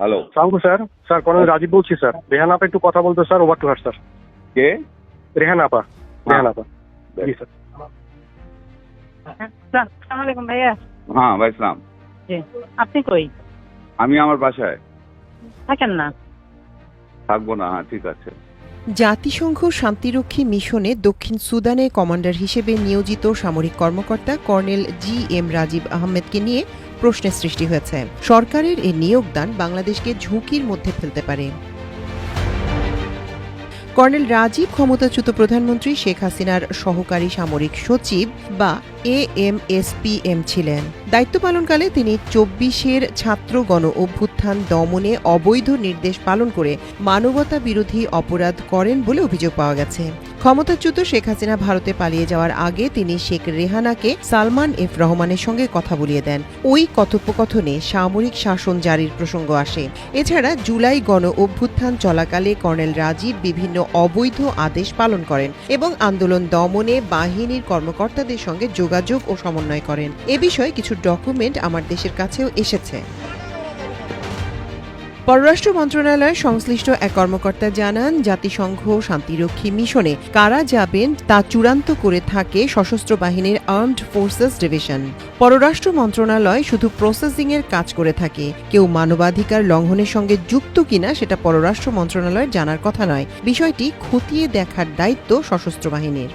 Hello. সালামু sir sir colonel Rajib বলছি sir. Rehan আপা একটু কথা বলতে sir over to her sir. কে? রেহান আপা রেহান আপা। জি স্যার। আসসালামু আলাইকুম ভাইয়া। হ্যাঁ জি আপনি কই? আমি আমার বাসায়। থাকেন না? থাকব না হ্যাঁ ঠিক আছে। জাতিসংঘ শান্তিরক্ষী মিশনে দক্ষিণ সুদানে কমান্ডার হিসেবে নিয়োজিত সামরিক কর্মকর্তা কর্নেল জি এম রাজীব আহমেদকে নিয়ে প্রশ্নের সৃষ্টি হয়েছে। সরকারের এই নিয়োগদান বাংলাদেশকে ঝুঁকির মধ্যে ফেলতে পারে। কর্নেল রাজীব ক্ষমতাচ্যুত প্রধানমন্ত্রী শেখ হাসিনার সহকারী সামরিক সচিব বা A M S P M ছিলেন। দায়িত্ব পালনকালে তিনি চব্বিশের ছাত্র গণ অভ্যুত্থান দমনে অবৈধ নির্দেশ পালন করে মানবতা বিরোধী অপরাধ করেন বলে অভিযোগ পাওয়া গেছে। ক্ষমতাচ্যুত শেখ হাসিনা ভারতে পালিয়ে যাওয়ার আগে তিনি শেখ রেহানাকে সালমান এফ রহমানের সঙ্গে কথা বলিয়ে দেন। ওই কথোপকথনে সামরিক শাসন জারির প্রসঙ্গ আসে। এছাড়া জুলাই গণ অভ্যুত্থান চলাকালে কর্নেল রাজীব বিভিন্ন অবৈধ আদেশ পালন করেন এবং আন্দোলন দমনে বাহিনীর কর্মকর্তাদের সঙ্গে যোগাযোগ ও সমন্বয় করেন। এ বিষয়ে কিছু ডকুমেন্ট আমার দেশের কাছেও এসেছে। পররাষ্ট্র মন্ত্রণালয়ের সংশ্লিষ্ট এক কর্মকর্তা জানান, জাতিসংঘ শান্তিরক্ষী মিশনে কারা যাবেন তা চূড়ান্ত করে থাকে সশস্ত্র বাহিনীর আর্মড ফোর্সেস ডিভিশন। পররাষ্ট্র মন্ত্রণালয় শুধু প্রসেসিং এর কাজ করে থাকে। কেউ মানবাধিকার লঙ্ঘনের সঙ্গে যুক্ত কিনা সেটা পররাষ্ট্র মন্ত্রণালয়ের জানার কথা নয়। বিষয়টি খতিয়ে দেখার দায়িত্ব সশস্ত্র বাহিনীর।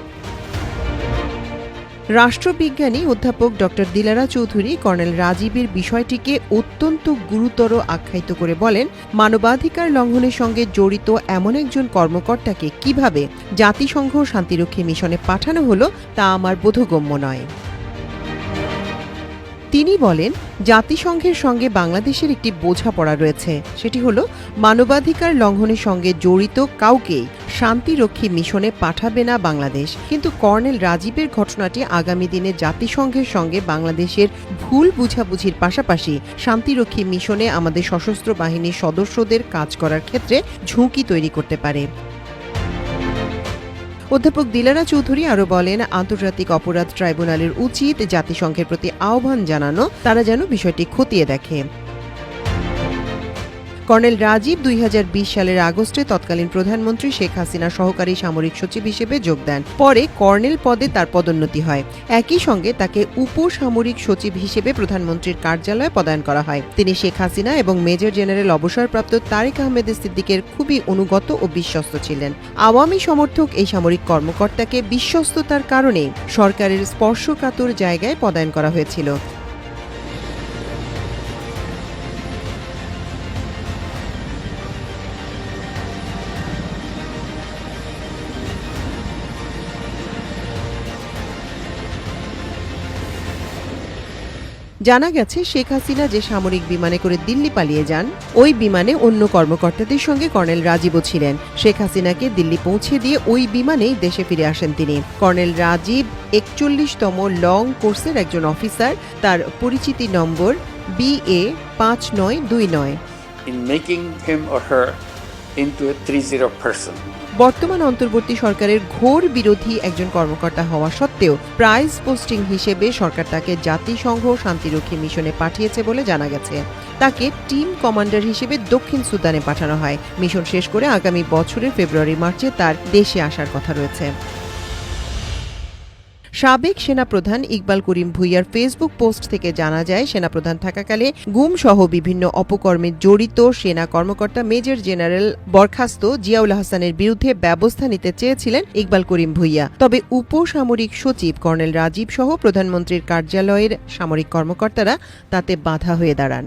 রাষ্ট্রবিজ্ঞানী অধ্যাপক ডক্টর দিলারা চৌধুরী কর্নেল রাজীবের বিষয়টিকে অত্যন্ত গুরুতর আখ্যায়িত করে বলেন, মানবাধিকার লঙ্ঘনের সঙ্গে জড়িত এমন একজন কর্মকর্তাকে কীভাবে জাতিসংঘ শান্তিরক্ষী মিশনে পাঠানো হলো তা আমার বোধগম্য নয়। তিনি বলেন, জাতিসংঘের সঙ্গে বাংলাদেশের একটি বোঝাপড়া রয়েছে, সেটি হলো মানবাধিকার লঙ্ঘনের সঙ্গে জড়িত কাউকেই শান্তিরক্ষী মিশনে পাঠাবে না বাংলাদেশ। কিন্তু কর্নেল রাজীবের ঘটনাটি আগামী দিনে জাতিসংঘের সঙ্গে বাংলাদেশের ভুল বুঝাবুঝির পাশাপাশি শান্তিরক্ষী মিশনে আমাদের সশস্ত্র বাহিনীর সদস্যদের কাজ করার ক্ষেত্রে ঝুঁকি তৈরি করতে পারে। অধ্যাপক দিলারা চৌধুরী আরও বলেন, আন্তর্জাতিক অপরাধ ট্রাইব্যুনালের উচিত জাতিসংঘের প্রতি আহ্বান জানানো। তারা যেন বিষয়টি খতিয়ে দেখে। কর্নেল রাজীব দুই হাজার বিশ সালের আগস্টে তৎকালীন প্রধানমন্ত্রী শেখ হাসিনার সহকারী সামরিক সচিব হিসেবে যোগ দেন। পরে কর্নেল পদে তার পদোন্নতি হয়। একই সঙ্গে তাকে উপসামরিক সচিব হিসেবে প্রধানমন্ত্রীর কার্যালয়ে পদায়ন করা হয়। তিনি শেখ হাসিনা এবং মেজর জেনারেল অবসরপ্রাপ্ত তারেক আহমেদ সিদ্দিকের খুবই অনুগত ও বিশ্বস্ত ছিলেন। আওয়ামী সমর্থক এই সামরিক কর্মকর্তাকে বিশ্বস্ততার কারণে সরকারের স্পর্শকাতর জায়গায় পদায়ন করা হয়েছিল। জানা গেছে, শেখ হাসিনা যে সামরিক বিমানে করে দিল্লি পালিয়ে যান, ওই বিমানে অন্য কর্মকর্তাদের সঙ্গে কর্নেল রাজীবও ছিলেন। শেখ হাসিনাকে দিল্লি পৌঁছে দিয়ে ওই বিমানেই দেশে ফিরে আসেন তিনি। কর্নেল রাজীব একচল্লিশতম লং কোর্সের একজন অফিসার, তার পরিচিতি নম্বর বি এ পাঁচ নয় দুই নয়। In making him or her into a 3-0 person. বর্তমান অন্তর্বর্তী সরকারের ঘোর বিরোধী একজন কর্মকর্তা হওয়া সত্ত্বেও প্রাইজ পোস্টিং হিসেবে সরকার তাকে জাতিসংঘ শান্তিরক্ষী মিশনে পাঠিয়েছে বলে জানা গেছে। তাকে টিম কমান্ডার হিসেবে দক্ষিণ সুদানে পাঠানো হয়। মিশন শেষ করে আগামী বছরের ফেব্রুয়ারি, মার্চে তার দেশে আসার কথা রয়েছে। সাবেক সেনাপ্রধান ইকবাল করিম ভুইয়ার ফেসবুক পোস্ট থেকে জানা যায়, সেনাপ্রধান থাকাকালে গুম সহ বিভিন্ন অপকর্মে জড়িত সেনা কর্মকর্তা মেজর জেনারেল বরখাস্ত জিয়াউল হাসানের বিরুদ্ধে ব্যবস্থা নিতে চেয়েছিলেন ইকবাল করিম ভুইয়া। তবে উপসামরিক সচিব কর্নেল রাজীব সহ প্রধানমন্ত্রীর কার্যালয়ের সামরিক কর্মকর্তারা তাতে বাধা হয়ে দাঁড়ান।